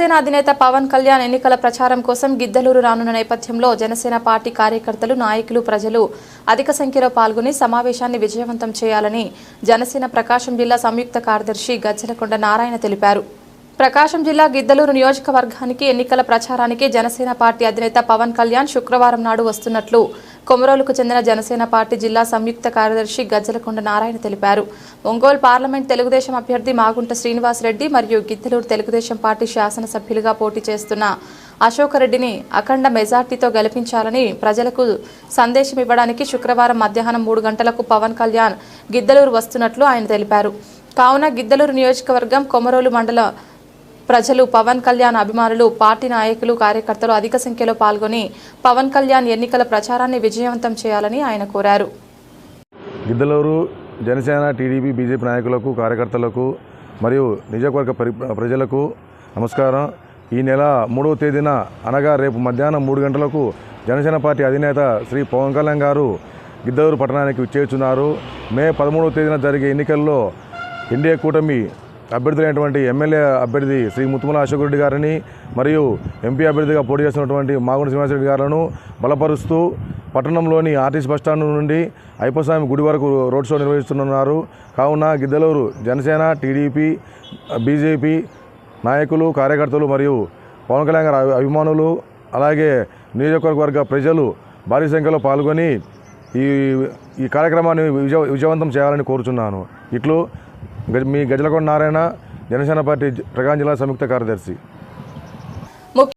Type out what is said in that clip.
జనసేన అధినేత పవన్ కళ్యాణ్ ఎన్నికల ప్రచారం కోసం గిద్దలూరు రానున్న నేపథ్యంలో జనసేన పార్టీ కార్యకర్తలు నాయకులు ప్రజలు అధిక సంఖ్యలో పాల్గొని సమావేశాన్ని విజయవంతం చేయాలని జనసేన ప్రకాశం జిల్లా సంయుక్త కార్యదర్శి గజ్జలకొండ నారాయణ తెలిపారు. ప్రకాశం జిల్లా గిద్దలూరు నియోజకవర్గానికి ఎన్నికల ప్రచారానికి జనసేన పార్టీ అధినేత పవన్ కళ్యాణ్ శుక్రవారం నాడు వస్తున్నట్లు కొమరోలుకు చెందిన జనసేన పార్టీ జిల్లా సంయుక్త కార్యదర్శి గజ్జలకొండ నారాయణ తెలిపారు. ఒంగోలు పార్లమెంట్ తెలుగుదేశం అభ్యర్థి మాగుంట శ్రీనివాస్ రెడ్డి మరియు గిద్దలూరు తెలుగుదేశం పార్టీ శాసనసభ్యులుగా పోటీ చేస్తున్న అశోకరెడ్డిని అఖండ మెజార్టీతో గెలిపించాలని ప్రజలకు సందేశం ఇవ్వడానికి శుక్రవారం మధ్యాహ్నం మూడు గంటలకు పవన్ కళ్యాణ్ గిద్దలూరు వస్తున్నట్లు ఆయన తెలిపారు. కావున గిద్దలూరు నియోజకవర్గం కొమరోలు మండల ప్రజలు పవన్ కళ్యాణ్ అభిమానులు పార్టీ నాయకులు కార్యకర్తలు అధిక సంఖ్యలో పాల్గొని పవన్ కళ్యాణ్ ఎన్నికల ప్రచారాన్ని విజయవంతం చేయాలని ఆయన కోరారు. గిద్దలూరు జనసేన టీడీపీ బీజేపీ నాయకులకు కార్యకర్తలకు మరియు నియోజకవర్గ పరి ప్రజలకు నమస్కారం. ఈ నెల మూడవ తేదీన అనగా రేపు మధ్యాహ్నం మూడు గంటలకు జనసేన పార్టీ అధినేత శ్రీ పవన్ కళ్యాణ్ గారు గిద్దలూరు పట్టణానికి విచ్చేస్తున్నారు మే పదమూడవ తేదీన జరిగే ఎన్నికల్లో ఎన్డీఏ కూటమి అభ్యర్థులైనటువంటి ఎమ్మెల్యే అభ్యర్థి శ్రీ ముత్తుమల అశోక్ రెడ్డి గారిని మరియు ఎంపీ అభ్యర్థిగా పోటీ చేస్తున్నటువంటి మాగుండ శ్రీనివాసరెడ్డి గారులను బలపరుస్తూ పట్టణంలోని ఆర్టీసీ బస్టాండ్ నుండి అయ్యప్పస్వామి గుడి వరకు రోడ్ షో నిర్వహిస్తున్నారు. కావున గిద్దలూరు జనసేన టీడీపీ బీజేపీ నాయకులు కార్యకర్తలు మరియు పవన్ కళ్యాణ్ గారి అభిమానులు అలాగే నియోజకవర్గ ప్రజలు భారీ సంఖ్యలో పాల్గొని ఈ ఈ కార్యక్రమాన్ని విజయ విజయవంతం చేయాలని కోరుచున్నాను. ఇట్లు మీ గజలకొండ నారాయణ జనసేన పార్టీ ప్రకాశం జిల్లా సంయుక్త కార్యదర్శి.